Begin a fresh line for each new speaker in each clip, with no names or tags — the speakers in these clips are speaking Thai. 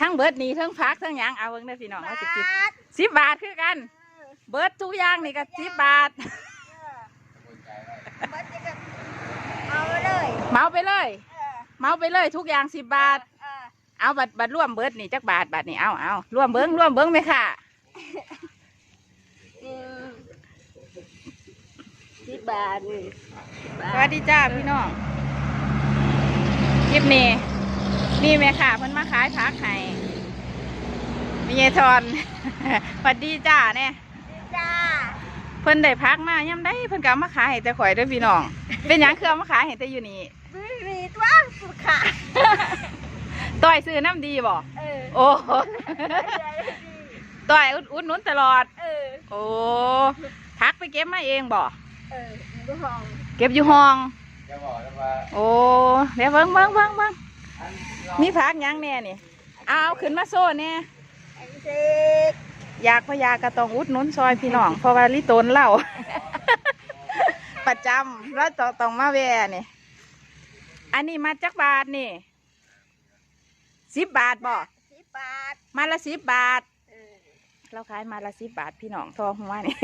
ทั้งเบิดนี่ทั้งพักทั้งหยังเอาเบิ่งได้อพี่น้องว่าสิคิดสิบบาทคือกัน เบิดทุกอย่างนี่ก็สิบบาท
เอาไปเลย
เมาไปเลย
เออ
เมาไปเลยทุกอย่างสิบบาท
เออ
เอาบัตรบัตรร่วมเบิดนี่จักบาทบาทนี่เอาเอาร่วมเบิ้งร่วมเบิ้งไหมค่ะ
อืมสิบบาทนี่
สวัสดีจ้าพี่น้องคลิปนี้ นี่แม่ค่ะเพิ่นมาขายผักให้มีเยทอนสวัสดีจ้าเนี่ย
จ้า
เพิ่นได้พักมาย่ำได้เพิ่นก็เอามาขายให้แต่ข่อยเด้วยพี่น้อง เป็นหยังคือเอามาขายให้แต่อยู่นี่
ไม่มีตัวสุขา
ต้อยซื้อน้ำดีบ่
เออ
โอ้โหต้อยอุดอุดหนุนตลอด
เออ
โอ้พักไปเก็บมาเองบ่
เออดูห้อง
เก็บอยู่ห้อง
จะบอกนะว่า
โอ้เดี๋ยวเบิ่งเบิ่งเบิ่งเบิ่ง
อัน
มีผักหยังแน่นี่ เอาเอาขึ้นมาโซ่เนี่ย
ไอ้เด็ก
อยากพยากระตองอุดหนุนซอยพี่น้องเพราะว่าลิโตนเล่า ประจำแล้วต้องต้องมาแวนี่ อันนี้มาจักบาทนี่สิบบาทบ่
สิบบาท
มาละสิบบาท
เออ
เราขายมาละสิบบาทพี่น้องทองหัวนี่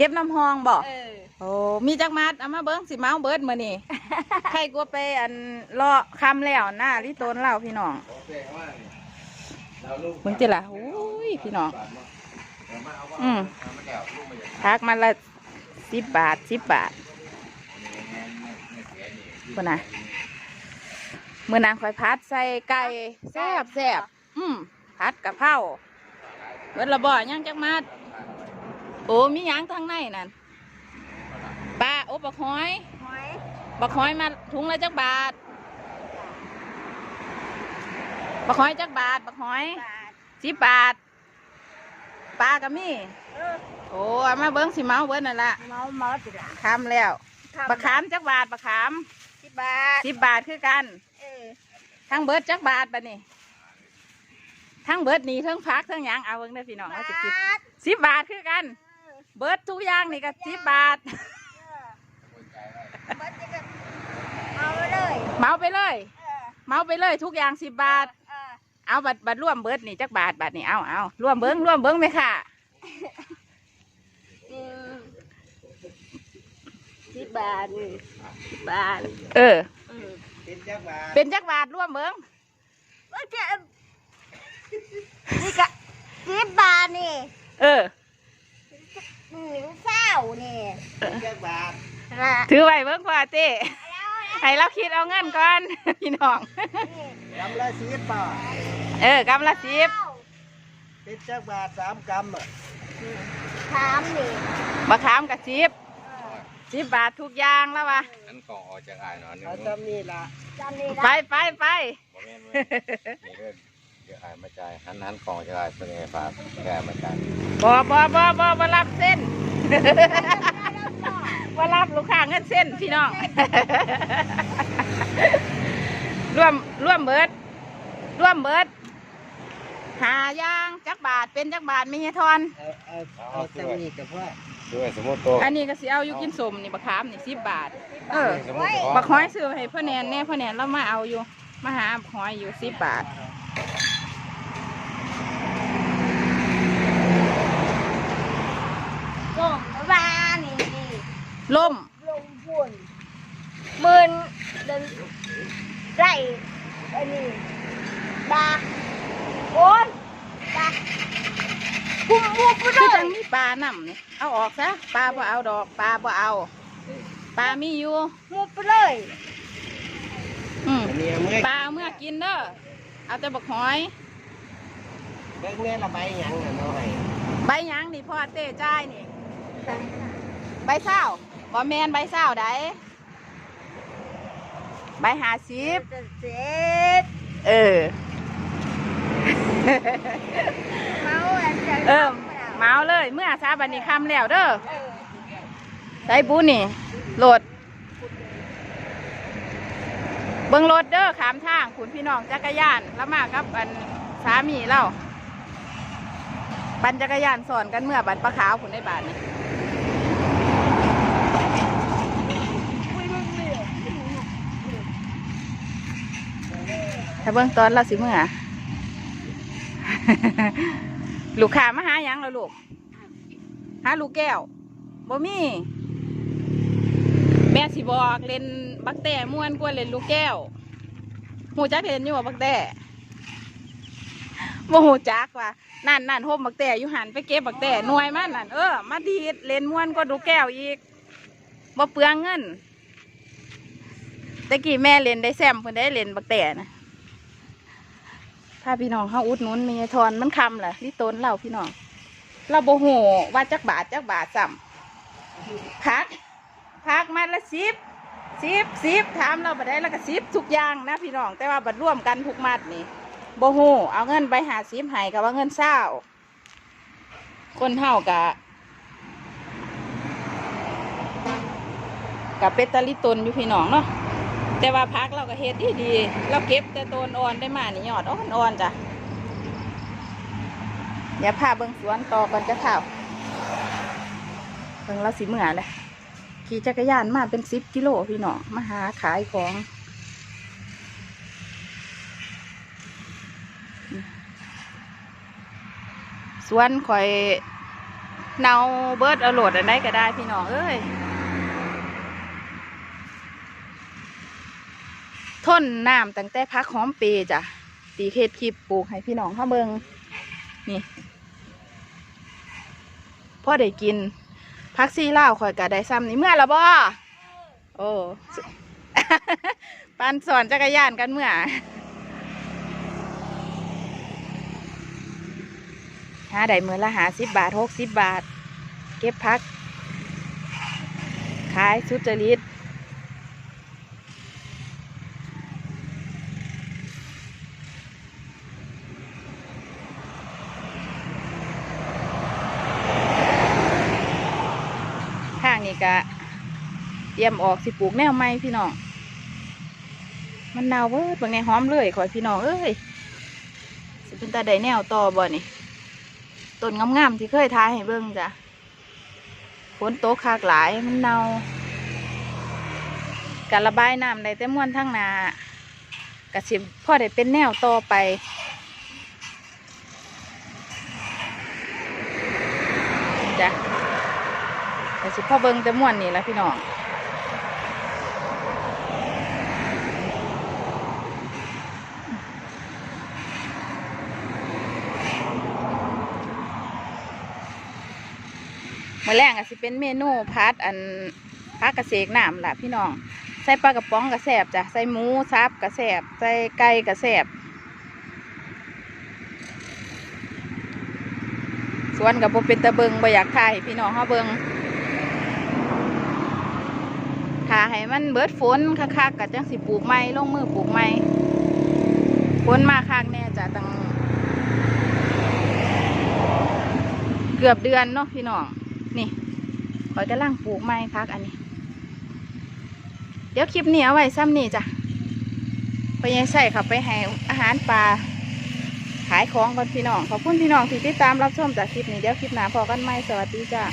เก็บน้ำหองบ่
เออ
โอ้มีจักมัดเอามาเบิ้งสิเมาเบิดมือนี่ ใครกลัวไปอันรอคำแล้วหน้าลิโตนเล่าพี่น้อง
โอเคว่านี่เราลูก
เบิ่งจิล่ะโอ้ยพี่น้อง
เดี๋ยวมาเอาว่า
อืม
เอามาแก้วลูกมาอย่าง
พักมาละสิบบาทสิบบาท
นี้ไม่เสียนี่
คนน่ะเมื่อนางคอยพัดใส่ไก่แซบแซบอืมพัดกะเพราเบิดระบ่ยังจักมัด โอ้มีหยังทางในนั่นปลาโอ้บักหอย
หอย
บักหอยมาถุงละจักบาท บักหอยจักบาท บักหอย
บาท
สิบบาทปลาก็มี
เออ
โอ้เอามาเบิ้งสิเมาเบิ้นั่นละ
เมาเมาสิล่ะ
คำแล้วบักขามจักบาทบักขาม
สิบบาท
สิบบาทคือกัน
เออ
ทั้งเบิดจักบาทบัดนี้ทั้งเบิดนี่ทั้งพักทั้งหยังเอาเบิ้งได้อพี่น้องว่าสิคิด
บาท
สิบบาทคือกัน
เออ
เบิดทุกอย่างนี่ก็สิบบาท
เออบัดนี้ก็เอาไปเลย
เมาไปเลย
เออ
เมาไปเลยทุกอย่างสิบบาท
เออ
เอาบัตรบัตรร่วมเบิร์ดนี่จักบาทบาทนี่เอาเอาร่วมเบิ้งร่วมเบิ้งไหมค่ะ
สิบบาทนี่สิบบาท
เออ
อืม
เป็นจักบาท
เป็นจักบาทร่วมเบิ้ง
ว่าจะนี่กะสิบบาทนี่
เออ
หนึ่งเศร้านี่
เป็นจักบาท
ละ
ถือไว้เบิ้งพ่อเต้
แล้ว
ให้เราคิดเอาเงินก่อน พี่น้อง
นี่
กำละสิบบาท
เออกำละสิบ
เป็นจักบาทสามกำอะ
ถามนี่
บะขามกับสิบสิบบาททุกอย่างแล้ววะ
อันกล่องออกจากอ่ายเนาะนี่
เอาจำนี่ละ
จำนี่
ไป
ละ
ไปไป
บ่แม่นเว้ยนี่เด้อ เดี๋ยวอ่ายมาจ่ายหันหันกล่องจากอ่ายเป็นไงฝากแกมาจ่าย
บอบอบอบอบรับเส้นว่ารับลูกค้าเงินเส้นพี่น้องร่วมร่วมเบิดร่วมเบิดหายางจักบาทเป็นจักบาทไม่ใช่ทอน
เอาเอาเอาจำนี่กับพ่อ
ด้วยสมมุติตัว
อันนี้ก็สิเอาอยู่กินสมนี่บักขามนี่สิบบาท เออ
สมมุติตัว
บักหอยซื้อให้พ่อแนนแน่พ่อแนนเรามาเอาอยู่มาหาบักหอยอยู่สิบบาท
ส่งมานี่นี่
ล่ม
ลงพุ่นหมื่นเดินไรอันนี้ดาโอ้ยดาพุ่มพุ่มไป
คือ
เล
จั
ย
งมีปลาน่ำนี่เอาออกซะปลาบ่เอาดอกปลาบ่เอาปลามีอยู่
พุ่มไปเลย
อืม
อันนี้เมื่อ
ปลาเอาเมื่อกินเด้อเอาแต่บักหอย
เบิ่งแน่ละใบหยังน่ะน้อย
ใบหยังนี่พ่อเต้จ่ายนี่ ใบเศร้า บ่แมนใบเศร้าไดใบหาสิบ
จะเจ็บ
เออ
เมาอันจะ
เออเมาเลย เมื่อซาบันนี้คำแล้วเด้อ
เออ
ใส่ปูนี่โหลด เบิ่งรถเด้อขามทางขุนพี่น้องจักรยานแล้วมากับอันสามีเราปั่นจักรยานสอนกันเมื่อบันปลาขาวขุนได้บาทนี่ถ้า เบิ่งตอนเราสิเมื่อลูกค้ามาหาหยังแล้วลูก หาลูกแก้วบ่มีแม่สิบอกเล่นบักแต่ม่วนกว่าเล่นลูกแก้วหูจักเล่นอยู่บักแต่บ่หูจักว่านั่นนั่นโฮมบักแต่อยู่หันไปเก็บบักแต่หน่วยมันนั่นเออมาดีดเล่นม่วนกว่าลูกแก้วอีกบ่เปลืองเงินตะกี้แม่เล่นได้แซมเพิ่นได้เล่นบักแต่นะ ถ้าพี่น้องเฮาอุดหนุนมีทอนมันคำล่ะลิตนเราพี่น้องเราโบโหว่าจักบาทจักบาทซ้ำพักพักมาละสิบสิบสิบถามเราบัดได้แล้วก็สิบทุกอย่างนะพี่น้อง แต่ว่าบัดร่วมกันทุกมัดนี่โบโหเอาเงินไปหาสิบให้กับว่าเงินเศร้าคนเท่ากะกับเป็ดตะลิตนอยู่พี่น้องเนาะ แต่ว่าพักเราก็เฮ็ดดีดีๆเราเก็บแต่ต้นอ่อนได้มานี่ยอดอ่อนๆจ้ะเดี๋ยวพาเบิ่งสวนต่อก่อนจะข่าเบิ่งเราสีเหมื่อเลยขี่จักรยานมาเป็นสิบกิโลพี่น้องมาหาขายของสวนข่อยเนาเบิร์ดเอาโหลดอันใดก็ได้พี่น้องเอ้ย นน้ำตั้งแต่พักหอมเปีจ้ะตีเขตคลิปปลูกให้พี่น้องเข้าเบิงนี่พ่อได้กินพักซี่เล่าวข่อยกะได้ซ้ำนี่เมื่อละบ่โอ้ปันสอนจักรยานกันเมื่อหาได้เมือละหาสิบบาทหกสิบบาท เก็บพัก ขายสุจริต ก็เตรียมออกสิปลูกแนวใหม่พี่น้อง มันเน่าเบิดบางในหอมเลยขอยพี่น้องเอ้ยสิเป็นตาไดแนวต่อบ่นี่ต้นงามๆที่เคยทายให้เบิ่งจ้ะฝนตกคากหลายมันเนาการระบายน้ำได้แต่ม้วนทั้งนากระสิพ่อได้เป็นแนวต่อไปจ้ะ สิพ่อเบิงแต่ม่วนนี่แหละพี่น้องมื่อแรกก็สิเป็นเมนูพัดอันพักกระเสกน้ำล่ะพี่น้อง ใส่ปลากระป๋องกระแสบจ้ะใส่หมูซับกระแสบใส่ไก่กระแสบสวนกับโบเป็นตะเบิงบ่อยากถ่ายพี่น้องเขาเบิง ถ้าให้มันเบิดฝนคักๆกับจังสิปลูกไม้ลงมือปลูกไม้ฝนมาคักแน่จ้ะตั้งเกือบเดือนเนาะพี่น้อง นี่ขอยกำลังปลูกไม้พักอันนี้ เดี๋ยวคลิปนี้เอาไว้ซ้ำนี่จ้ะไปยังใส่ขับไปให้อาหารปลาขายของก่อนพี่น้อง ขอบคุณพี่น้องที่ติดตามรับชมจากคลิปนี้ เดี๋ยวคลิปหน้าพอกันไหมสวัสดีจ้า